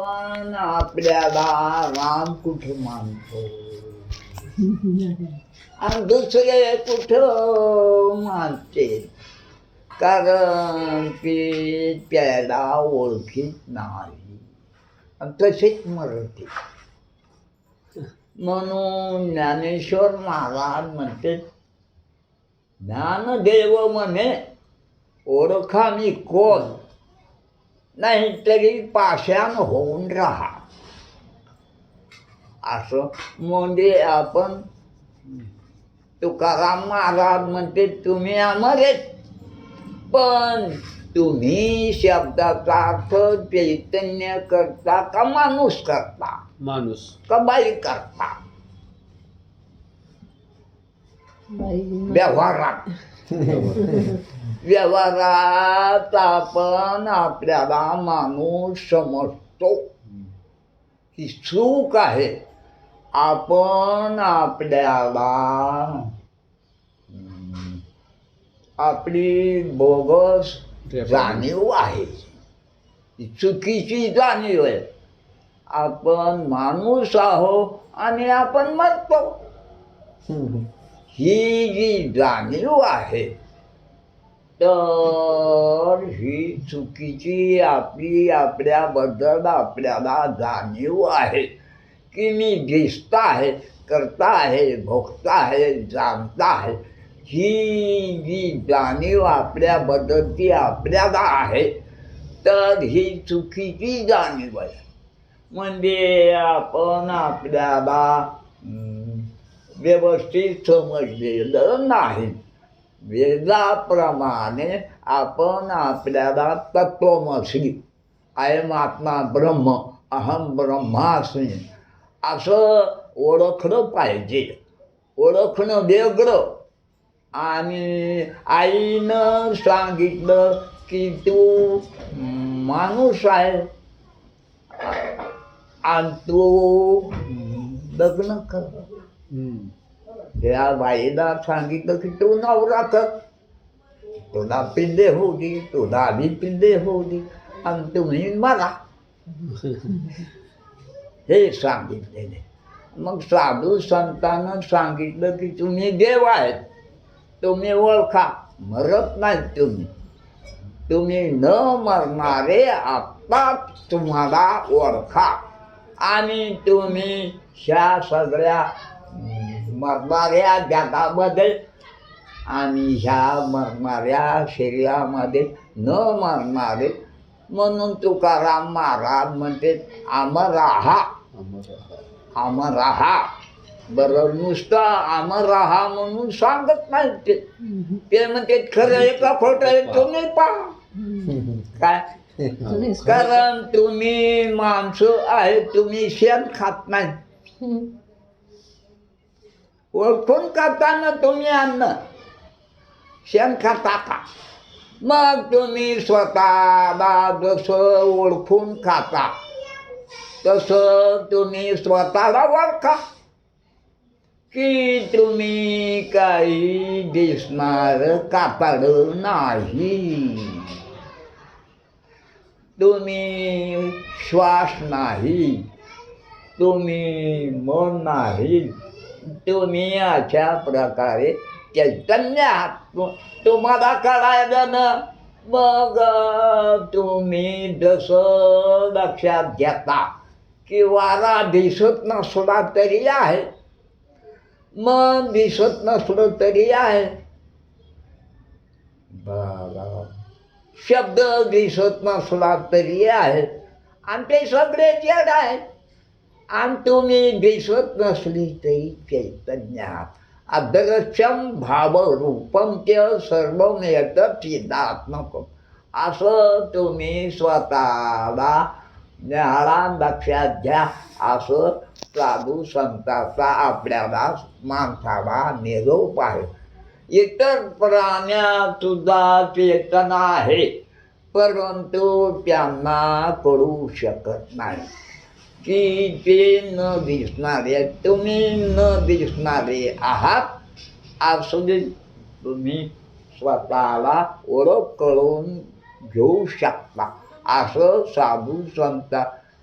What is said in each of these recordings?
पण आपल्याला राम कुठं मानतो? आणि दुसरे कुठं मानते? कारण की त्याला ओळखीत नाही. आणि तसेच मरते म्हणून ज्ञानेश्वर महाराज म्हणते ज्ञानदेव म्हणे ओळखा मी कोण? नाही तरी पाषाण होऊन राहा. असं म्हणजे आपण तुकाराम महाराज म्हणते तुम्ही अमर आहेत पण तुम्ही शब्दाचा अर्थ चैतन्य करता का माणूस करता? माणूस. का बाई करता? व्यवहारात. व्यवहारात आपण आपल्याला माणूस समजतो. ही चूक आहे. आपण आपल्याला आपली बोगस जाणीव आहे. ही चुकीची जाणीव आहे. आपण माणूस आहो आणि आपण मरतो. ही जी जाणीव आहे तर ही चुकीची आपली आपल्याबद्दल आपल्याला जाणीव आहे. की मी दिसता आहे करता आहे भोगता आहे जाणता आहे ही जी जाणीव आपल्याबद्दल ती आपल्याला आहे तर ही चुकीची जाणीव आहे. म्हणजे आपण आपल्याला व्यवस्थित समजलेलं नाही. वेदाप्रमाणे आपण आपल्याला तत्वमसी. अयम आत्मा ब्रह्म अहम ब्रह्मास्मी. असं ओळखलं पाहिजे. ओळखणं वेगळं आणि आईनं सांगितलं की तू माणूस आहे. आणि तू लग्न कर. त्या बाईला सांगितलं की तू नवरा कर तुला पिल्ले होऊ दे तुला आम्ही पिल्ले होऊ दे. आणि तुम्ही मला. हे सांगितलेले. मग साधू संतांना सांगितलं की तुम्ही देव आहेत. तुम्ही ओळखा. मरत नाही तुम्ही. तुम्ही न मरणारे आत्ताच तुम्हाला ओळखा. आणि तुम्ही ह्या सगळ्या मरणाऱ्या जगामध्ये आणि ह्या मरणाऱ्या शरीरामध्ये न मरणारे म्हणून तुकाराम महाराज म्हणते अमर राहा. अमर राहा. बरं नुसतं अमर राहा म्हणून सांगत नाही ते. ते म्हणते खरं आहे का खोटं आहे? तुम्ही पहा काय? कारण तुम्ही माणसं आहे तुम्ही शेण खात नाही ओळखून खाताना तुम्ही अन्न. शेण खाता का मग तुम्ही स्वतःला जसं ओळखून खाता. तसं तुम्ही स्वतःला ओळखा. की तुम्ही काही दिसणार कापड नाही. तुम्ही श्वास नाही. तुम्ही मन नाही. तुम्ही अशा प्रकारे चैतन्य आहात. तुम्हाला कळायलं ना? मग तुम्ही जसं लक्षात घेता की वारा दिसत नसला तरी आहे. मग दिसत नसलं तरी आहे. बरं शब्द दिसत नसला तरी आहे. आणि ते सगळे जड आहेत आणि तुम्ही दिसत नसली तरी चैतन्य आहात अदृश्यम भाव रूपम सर्व येत चिदात्मक असं तुम्ही स्वतःला ज्ञाला लक्षात घ्या असं साधू संतांचा आपल्याला माणसाला निरोप आहे इतर प्राण्यात सुद्धा चेतना आहे परंतु त्यांना कळू शकत नाही की ते न दिसणारे तुम्ही न दिसणारे आहात असं तुम्ही स्वतःला ओळख करून घेऊ शकता असं साधू संत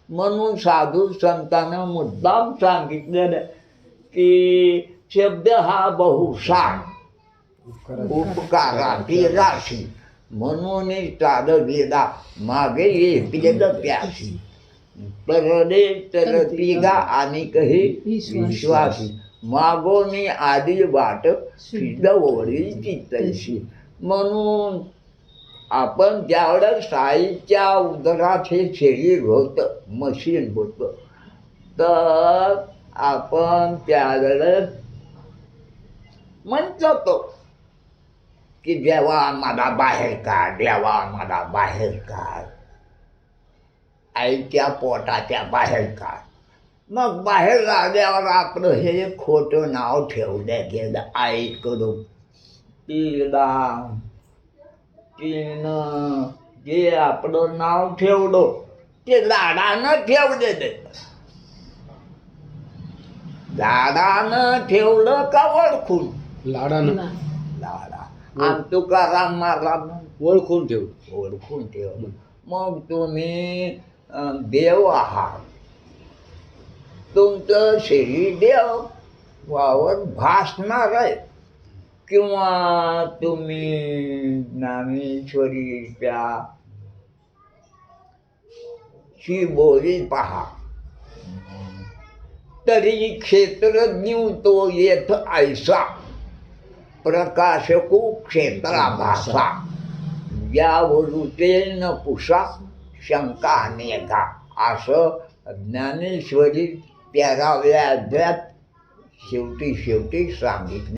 म्हणून साधू संतानं मुद्दाम सांगितलेलं की शब्द हा बहुसार उपकाराची राशी म्हणून चालविला मागे येतील प्यासी तरले तर पिगा आणि कही विश्वासी. मागोनी आधी वाट सिद्धवरी चित्तशी म्हणून आपण ज्यावेळेस साईच्या उदरात हे शरीर होतं मशीन होतं. तर आपण त्यावेळेस म्हणत होतो की देवा आम्हाला बाहेर काढ देवा आम्हाला बाहेर काढ. आईच्या पोटाच्या बाहेर काढ. मग बाहेर आल्यावर आपलं हे खोटं नाव ठेवलं गेलं. आईकडून तिला तिनं जे आपलं नाव ठेवलं ते लाडानं ठेवलेलं. लाडानं ठेवलं का ओळखून लाडानं. लाडा. आणि तुकाराम महाराज ओळखून ठेव ओळखून ठेवलं. मग तुम्ही देव आहात तुमचं शरीर देव वावर भासणार आहे. किंवा तुम्ही ज्ञानेश्वरीच्या शी बोली पहा. तरी क्षेत्रज्ञ तो येथ ऐसा प्रकाशको क्षेत्रा भासा या वृतेन पुषा शंका अनेका असं ज्ञानेश्वरी तेराव्या अद्याप शेवटी शेवटी सांगितलं.